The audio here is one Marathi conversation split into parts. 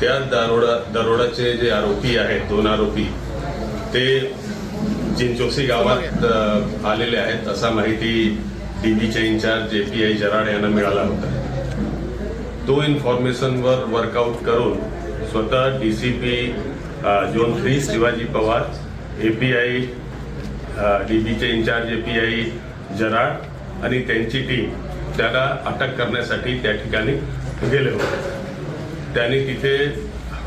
त्या दारोडा दरोडाचे जे आरोपी आहेत दोन आरोपी ते चिंचोसी गावात आलेले आहेत असा माहिती डीबीचे incharge J P I Jarad यांना मिळाला होता. तो इन्फॉर्मेशनवर वर्कआउट करून स्वतः D C P zone three Shivaji Pawar A P I D बीचे incharge A P I Jarad आणि त्यांची टीम त्याला अटक करण्यासाठी त्या ठिकाणी गेले होते. त्यांनी तिथे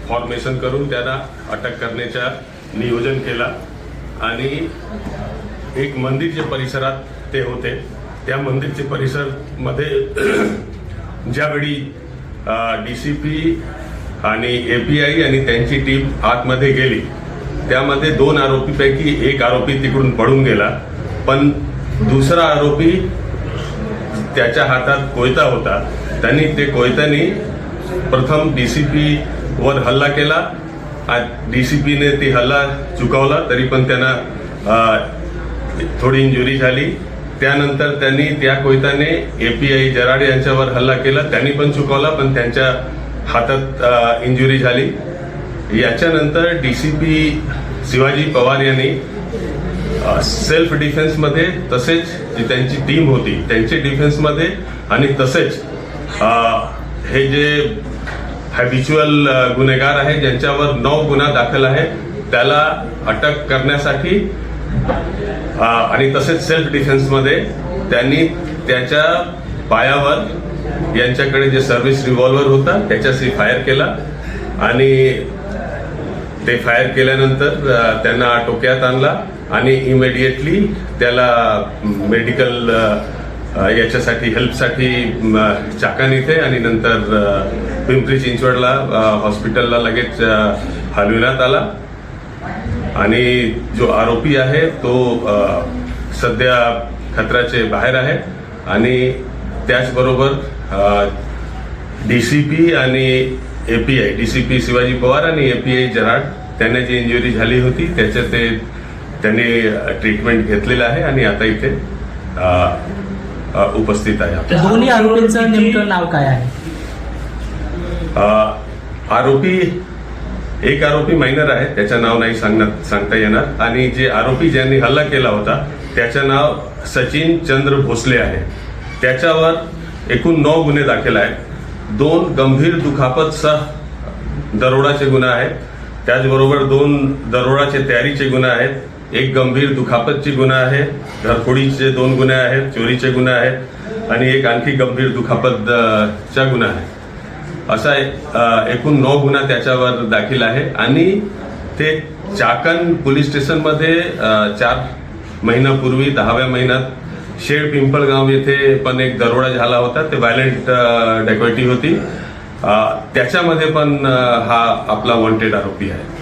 फॉर्मेशन करून त्यांना अटक करण्याचा नियोजन केला. आणि एक मंदिरच्या परिसरात ते होते. त्या मंदिरचे परिसरमध्ये ज्यावेळी डी सी पी आणि ए पी आय आणि त्यांची टीम आतमध्ये गेली त्यामध्ये दोन आरोपीपैकी एक आरोपी तिकडून पळून गेला. पण दुसरा आरोपी त्याच्या हातात कोयता होता. त्यांनी ते कोयत्याने प्रथम डीसीपी वर हल्ला केला. डीसीपीने ती हल्ला चुकवला तरी पण त्यांना थोडी इंजुरी झाली. त्यानंतर त्यांनी त्या कोयत्याने एपीआय जराडे यांच्यावर हल्ला केला. त्यांनी पण चुकवला पण त्यांच्या हातात इंजुरी झाली. याच्यानंतर डीसीपी शिवाजी पवार यांनी सेल्फ डिफेन्समध्ये तसेच जी त्यांची टीम होती त्यांचे डिफेन्समध्ये आणि तसेच हे जे हॅबिच्युअल गुन्हेगार आहे ज्यांच्यावर नऊ गुन्हा दाखल आहे त्याला अटक करण्यासाठी आणि तसेच सेल्फ डिफेन्समध्ये त्यांनी त्याच्या पायावर यांच्याकडे जे सर्व्हिस रिव्हॉल्वर होता त्याच्याशी फायर केला. आणि ते फायर केल्यानंतर त्यांना टोक्यात आणला आणि इमिडिएटली त्याला मेडिकल याच्यासाठी हेल्पसाठी चाकण इथे आणि नंतर पिंपरी चिंचवडला हॉस्पिटलला लगेच हलविण्यात आला. आणि जो आरोपी आहे तो सध्या खतराचे बाहेर आहे. आणि त्याचबरोबर डीसीपी आणि एपीआय डीसीपी शिवाजी पवार आणि एपीआय जराड त्यांना जी इंजुरी झाली होती त्याच्या ते त्यांनी ट्रीटमेंट घेतलेलं आहे. आणि आता इथे उपस्थित आहे. दोन्ही आरोपींचं नेमकं नाव काय आहे? आरोपी एक आरोपी मायनर आहे त्याचं नाव नाही सांगण्यात सांगता येणार. आणि जे आरोपी ज्यांनी हल्ला केला होता त्याचं नाव सचिन चंद्र भोसले आहे. त्याच्यावर एकूण नऊ गुन्हे दाखल आहेत. दोन गंभीर दुखापतसह दरोडाचे गुन्हे आहेत. त्याचबरोबर दोन दरोडाचे तयारीचे गुन्हे आहेत. एक गंभीर दुखापतची गुन्हा आहे. घरफोडीचे दोन गुन्हे आहेत चोरीचे गुन्हे आहेत आणि एक आणखी गंभीर दुखापत चा गुन्हा आहे. असा एकूण नऊ गुन्हा त्याच्यावर दाखल आहे आणि ते चाकण पोलीस स्टेशनमध्ये चार महिन्यापूर्वी दहाव्या महिन्यात शेड पिंपळगाव येथे पण एक दरोडा झाला होता. ते व्हायलेंट डेकोइटी होती. त्याच्यामध्ये पण हा आपला वॉन्टेड आरोपी आहे.